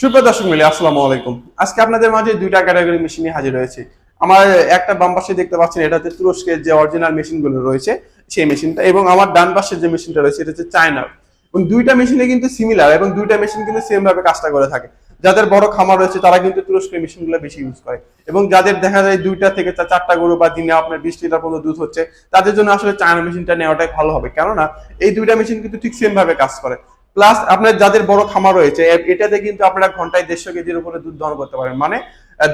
সুপ্রিয় দর্শক মিলে, আসসালামু আলাইকুম। আজকে আপনাদের মাঝে দুইটা ক্যাটাগরি মেশিন নিয়ে হাজির হয়েছে। আমার একটা বাম পাশে দেখতে পাচ্ছেন এটা হচ্ছে তুরস্কের যে অরিজিনাল মেশিনগুলো রয়েছে, সেই মেশিনটা এবং আমার ডান পাশে যে মেশিনটা রয়েছে, এটা হচ্ছে চায়নার এবং দুইটা মেশিনে কিন্তু সিমিলার এবং দুইটা মেশিন কিন্তু সেম ভাবে কাজটা করে থাকে। যাদের বড় খামার রয়েছে, তারা কিন্তু তুরস্কের মেশিনগুলো বেশি ইউজ করে। এবং যাদের দেখা যায় দুইটা থেকে চারটা গরু বা দিনে আপনার বিশ লিটার পর্যন্ত দুধ হচ্ছে, তাদের জন্য আসলে চায়না মেশিনটা নেওয়াটাই ভালো হবে। কেননা, এই দুইটা মেশিন কিন্তু ঠিক সেম ভাবে কাজ করে। প্লাস আপনার যাদের বড় খামার রয়েছে এটাতে কিন্তু আপনারা ঘন্টায় দেড়শো কেজির উপরে দুধ দহন করতে পারেন। মানে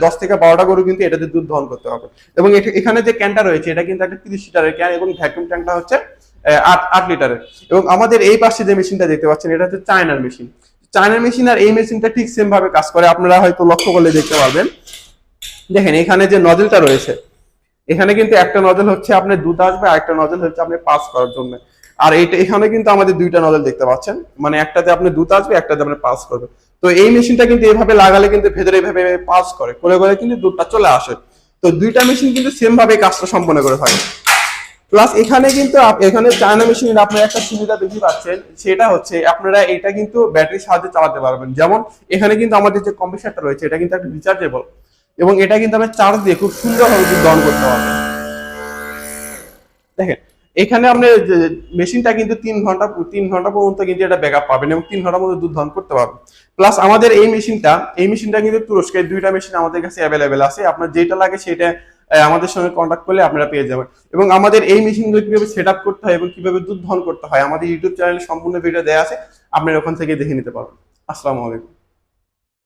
দশ থেকে বারোটা গরু কিন্তু এটাতে দুধ দহন করতে হবে। এবং এখ- এখানে যে ক্যানটা রয়েছে, এটা কিন্তু একটা তিরিশ লিটারের ক্যান এবং ভ্যাকুয়াম ট্যাঙ্কটা হচ্ছে আট আট লিটারের। এবং আমাদের এই পাশে যে মেশিনটা দেখতে পাচ্ছেন, এটা হচ্ছে চায়নার মেশিন চায়নার মেশিন আর এই মেশিনটা ঠিক সেম ভাবে কাজ করে। আপনারা হয়তো লক্ষ্য করলে দেখতে পারবেন। দেখেন, এখানে যে নজলটা রয়েছে, এখানে কিন্তু একটা নজল হচ্ছে আপনার দুধ আসবে আর একটা নজল হচ্ছে আপনি পাস করার জন্য। আর এইটা এখানে কিন্তু আমাদের দুইটা নজল দেখতে পাচ্ছেন। মানে একটাতে আপনি দুধ আসবে, একটাতে আপনি পাস করবে তো এই মেশিনটা কিন্তু এইভাবে লাগালে কিন্তু ভেতরে এভাবে পাস করে করে করে কিন্তু দুধটা চলে আসে। তো দুইটা মেশিন কিন্তু সেম ভাবে কাজটা সম্পন্ন করে থাকে। প্লাস এখানে কিন্তু এখানে চায়না মেশিনের আপনারা একটা সুবিধা বেশি পাচ্ছেন, সেটা হচ্ছে আপনারা এটা কিন্তু ব্যাটারির সাহায্যে চালাতে পারবেন। যেমন এখানে কিন্তু আমাদের যে কম্পিউটারটা রয়েছে, এটা কিন্তু একটা রিচার্জেবল এবং এটা কিন্তু আমরা চার্জ দিয়ে খুব সুন্দরভাবে দুধ দহন করতে পারবেন। দেখেন এখানে আপনি মেশিনটা কিন্তু তিন ঘণ্টা তিন ঘণ্টা পর্যন্ত কিন্তু এটা ব্যাকআপ পাবেন এবং তিন ঘণ্টার মধ্যে দুধ দহন করতে পারবেন। প্লাস আমাদের এই মেশিনটা এই মেশিনটা কিন্তু তুরস্কের দুইটা মেশিন আমাদের কাছে অ্যাভেলেবেল আছে। আপনার যেটা লাগে সেটা আমাদের সঙ্গে কন্ট্যাক্ট করলে আপনারা পেয়ে যাবেন। এবং আমাদের এই মেশিনগুলো কীভাবে সেট আপ করতে হয় এবং কীভাবে দুধ দহন করতে হয়, আমাদের ইউটিউব চ্যানেলে সম্পূর্ণ ভিডিও দেওয়া আছে। আপনারা ওখান থেকে দেখে নিতে পারবেন। আসসালামু আলাইকুম।